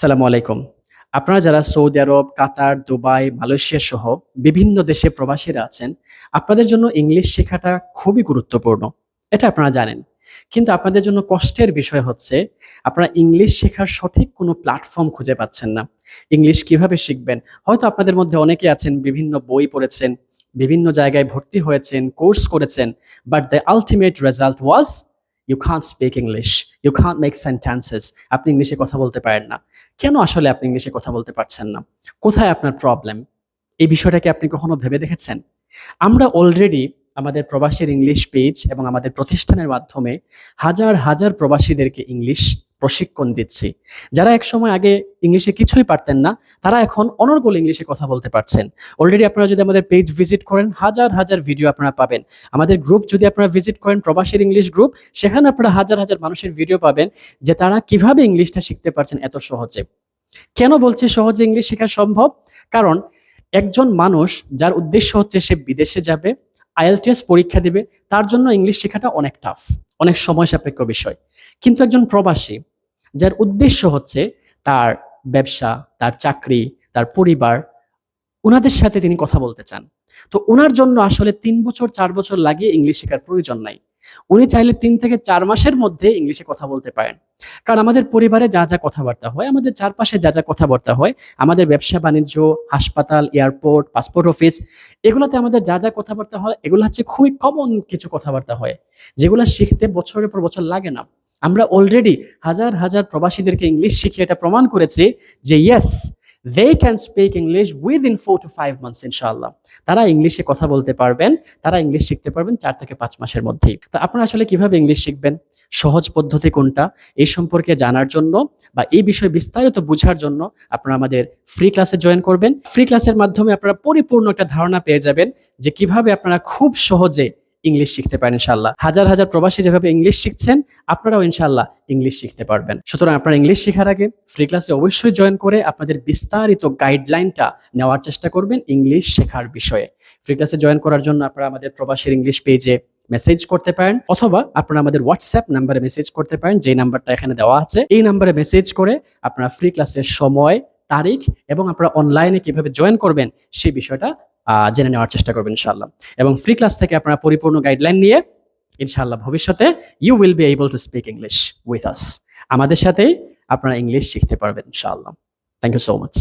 সালামু আলাইকুম। আপনারা যারা Saudi Arab, Qatar, Dubai, Malaysia সহ বিভিন্ন দেশে প্রবাসীরা আছেন, আপনাদের জন্য ইংলিশ শেখাটা খুবই গুরুত্বপূর্ণ। এটা আপনারা জানেন। কিন্তু আপনাদের জন্য কষ্টের বিষয় হচ্ছে, আপনারা ইংলিশ শেখার সঠিক কোনো প্ল্যাটফর্ম খুঁজে পাচ্ছেন না। ইংলিশ কীভাবে শিখবেন? হয়তো আপনাদের মধ্যে অনেকে আছেন, বিভিন্ন বই পড়েছেন, বিভিন্ন জায়গায় ভর্তি হয়েছেন, কোর্স করেছেন but the ultimate result was you can't speak English you can't make sentences আপনি ইংলিশে কথা বলতে পারেন না। কেন আসলে আপনি ইংলিশে কথা বলতে পারছেন না? কোথায় আপনার প্রবলেম এই বিষয়টাকে আপনি কখনো ভেবে দেখেছেন? আমরা অলরেডি আমাদের প্রবাসীর ইংলিশ পেজ এবং আমাদের প্রতিষ্ঠানের মাধ্যমে হাজার হাজার প্রবাসীদেরকে ইংলিশ প্রশিক্ষণ দিচ্ছি। যারা এক সময় আগে ইংলিশে কিছুই পারতেন না, তারা এখন অনর্গল ইংলিশে কথা বলতে পারছেন। অলরেডি আপনারা যদি আমাদের পেজ ভিজিট করেন, হাজার হাজার ভিডিও আপনারা পাবেন। আমাদের গ্রুপ যদি আপনারা ভিজিট করেন, প্রবাসীর ইংলিশ গ্রুপ সেখানে আপনারা হাজার হাজার মানুষের ভিডিও পাবেন যে তারা কীভাবে ইংলিশটা শিখতে পারছেন এত সহজে। কেন বলছি সহজে ইংলিশ শেখা সম্ভব? কারণ একজন মানুষ যার উদ্দেশ্য হচ্ছে সে বিদেশে যাবে আইএলটিএস পরীক্ষা দেবে, তার জন্য ইংলিশ শেখাটা অনেক টাফ অনেক সময় সাপেক্ষ বিষয়। কিন্তু একজন প্রবাসী, যার উদ্দেশ্য হচ্ছে তার ব্যবসা, তার চাকরি, তার পরিবার ওনাদের সাথে তিনি কথা বলতে চান। তো ওনার জন্য আসলে তিন বছর, চার বছর লাগিয়ে ইংলিশ শেখার প্রয়োজন নাই। উনি চাইলে তিন থেকে চার মাসের মধ্যে ইংলিশে কথা বলতে পারেন। কারণ আমাদের পরিবারে যা যা কথাবার্তা হয়, আমাদের চারপাশে যা যা কথাবার্তা হয়, আমাদের ব্যবসা, বাণিজ্য, হাসপাতাল এয়ারপোর্ট পাসপোর্ট অফিস এগুলোতে আমাদের যা যা কথাবার্তা হয়, এগুলো হচ্ছে খুবই কমন কিছু কথাবার্তা হয়, যেগুলো শিখতে বছরের পর বছর লাগে না। আমরা অলরেডি হাজার হাজার প্রবাসীদেরকে ইংলিশ শিখে এটা প্রমাণ করেছি যে yes they can speak English within four to five months ইনশাআল্লাহ তারা ইংলিশে কথা বলতে পারবেন, তারা ইংলিশ শিখতে পারবেন চার থেকে পাঁচ মাসের মধ্যেই। তো আপনারা আসলে কীভাবে ইংলিশ শিখবেন? সহজ পদ্ধতি কোনটা? এই সম্পর্কে জানার জন্য বা এই বিষয়ে বিস্তারিত বোঝার জন্য আপনারা আমাদের ফ্রি ক্লাসে জয়েন করবেন। ফ্রি ক্লাসের মাধ্যমে আপনারা পরিপূর্ণ একটা ধারণা পেয়ে যাবেন যে কীভাবে আপনারা খুব সহজে ইংলিশ শিখতে পারেন ইনশাল্লাহ হাজার হাজার প্রবাসী যেভাবে ইংলিশ শিখছেন, আপনারাও ইনশাল্লাহ ইংলিশ শিখতে পারবেন। সুতরাং আপনারা ইংলিশ শেখার আগে ফ্রি ক্লাসে অবশ্যই জয়েন করে আপনাদের বিস্তারিত গাইডলাইনটা নেওয়ার চেষ্টা করবেন ইংলিশ শেখার বিষয়ে। ফ্রি ক্লাসে জয়েন করার জন্য আপনারা আমাদের প্রবাসীর ইংলিশ পেজে মেসেজ করতে পারেন, অথবা আপনারা আমাদের হোয়াটসঅ্যাপ নাম্বারে মেসেজ করতে পারেন যে নাম্বারটা এখানে দেওয়া আছে। এই নাম্বারে মেসেজ করে আপনারা ফ্রি ক্লাসের সময়, তারিখ এবং আপনারা অনলাইনে কীভাবে জয়েন করবেন সেই বিষয়টা জেনে নেওয়ার চেষ্টা করবেন ইনশাল্লাহ এবং ফ্রি ক্লাস থেকে আপনারা পরিপূর্ণ গাইডলাইন নিয়ে ইনশাল্লাহ ভবিষ্যতে you will be able to speak English with us আমাদের সাথেই আপনারা ইংলিশ শিখতে পারবেন ইনশাআল্লাহ। Thank you so much